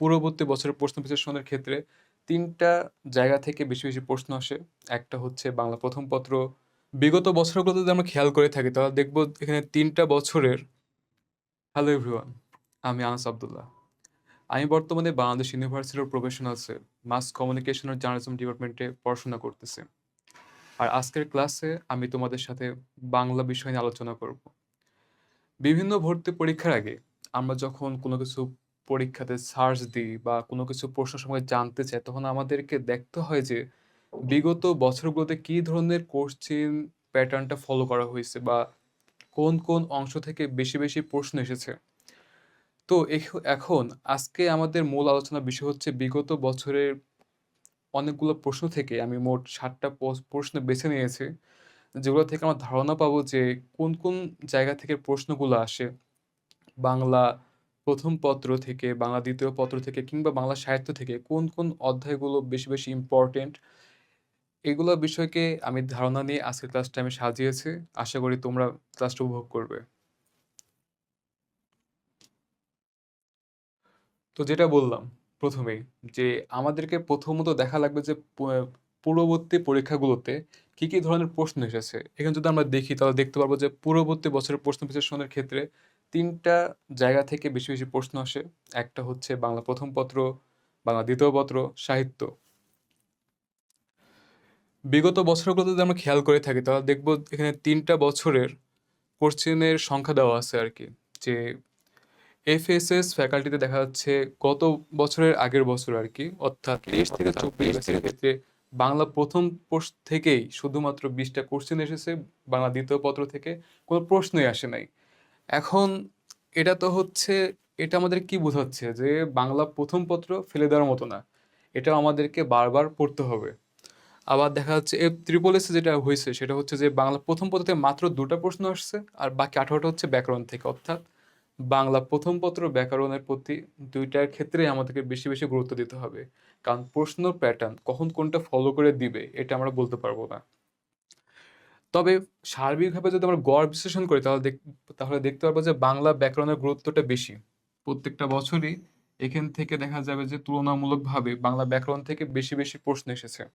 পূর্ববর্তী বছরের প্রশ্ন বিশ্লেষণের ক্ষেত্রে তিনটা জায়গা থেকে বেশি বেশি প্রশ্ন আসে। একটা হচ্ছে বাংলা প্রথম পত্র। বিগত বছরগুলোতে যদি আমরা খেয়াল করে থাকি, তাহলে দেখব এখানে তিনটা বছরের হ্যালো এভরিওয়ান আমি আনাস আবদুল্লাহ। আমি বর্তমানে বাংলাদেশ ইউনিভার্সিটির প্রফেশনালসে মাস কমিউনিকেশন জার্নালিজম ডিপার্টমেন্টে পড়াশোনা করতেছি। আর আজকের ক্লাসে আমি তোমাদের সাথে বাংলা বিষয় নিয়ে আলোচনা করব। বিভিন্ন ভর্তি পরীক্ষার আগে আমরা যখন কোনো কিছু পরীক্ষাতে সার্চ দিই বা কোনো কিছু প্রশ্ন সময় জানতে চাই, তখন আমাদেরকে দেখতে হয় যে বিগত বছরগুলোতে কী ধরনের কোশ্চেন প্যাটার্নটা ফলো করা হয়েছে বা কোন কোন অংশ থেকে বেশি বেশি প্রশ্ন এসেছে। তো এখ- এখন আজকে আমাদের মূল আলোচনার বিষয় হচ্ছে বিগত বছরের অনেকগুলো প্রশ্ন থেকে আমি মোট ষাটটা প্রশ্ন বেছে নিয়েছি, যেগুলো থেকে আমরা ধারণা পাবো যে কোন কোন জায়গা থেকে প্রশ্নগুলো আসে। বাংলা প্রথম পত্র থেকে, বাংলা দ্বিতীয় পত্র থেকে কিংবা বাংলা সাহিত্য থেকে কোন কোন অধ্যায়গুলো বেশি বেশি ইম্পর্টেন্ট এগুলো বিষয়কে আমি ধারণা নিয়ে আজকের ক্লাসটা আমি সাজিয়েছি। আশা করি তোমরা ক্লাসটা উপভোগ করবে। তো যেটা বললাম প্রথমেই যে আমাদেরকে প্রথমত দেখা লাগবে যে পূর্ববর্তী পরীক্ষাগুলোতে কি কি ধরনের প্রশ্ন এসেছে। এখানে যদি আমরা দেখি তাহলে দেখতে পারব যে পূর্ববর্তী বছরের প্রশ্ন বিশ্লেষণের ক্ষেত্রে তিনটা জায়গা থেকে বেশি বেশি প্রশ্ন আসে। একটা হচ্ছে বাংলা প্রথম পত্র, বাংলা দ্বিতীয় পত্র, সাহিত্য। বিগত বছরগুলোতে যদি আমরা খেয়াল করে থাকি, তাহলে দেখব এখানে তিনটা বছরের কোশ্চেনের সংখ্যা দেওয়া আছে আর কি। যে এফএসএস ফ্যাকাল্টিতে দেখা যাচ্ছে গত বছরের আগের বছর আর কি, অর্থাৎ তেইশ থেকে চব্বিশ ক্ষেত্রে বাংলা প্রথম পোস্ট থেকেই শুধুমাত্র বিশটা কোশ্চেন এসেছে, বাংলা দ্বিতীয় পত্র থেকে কোনো প্রশ্নই আসে নাই। এখন এটা তো হচ্ছে, এটা আমাদের কি বোঝাচ্ছে? যে বাংলা প্রথম পত্র ফেলে দেওয়ার মতো না। এটা আমাদেরকে বারবার পড়তে হবে। আবার দেখা যাচ্ছে, এ ত্রিপল এসে যেটা হয়েছে, সেটা হচ্ছে যে বাংলা প্রথম পত্রতে মাত্র দুটো প্রশ্ন আসছে, আর বাকি আঠারোটা হচ্ছে ব্যাকরণ থেকে। অর্থাৎ বাংলা প্রথম পত্র ব্যাকরণের প্রতি দুইটার ক্ষেত্রে আমাদেরকে বেশি বেশি গুরুত্ব দিতে হবে। কারণ প্রশ্ন প্যাটার্ন কখন কোনটা ফলো করে দিবে, এটা আমরা বলতে পারব না। তবে সার্বিকভাবে যদি আমরা গড় বিশ্লেষণ করি, তাহলে তাহলে দেখতে পারব যে বাংলা ব্যাকরণের গুরুত্বটা বেশি। প্রত্যেকটা বছরই এখান থেকে দেখা যাবে যে তুলনামূলকভাবে বাংলা ব্যাকরণ থেকে বেশি বেশি প্রশ্ন এসেছে।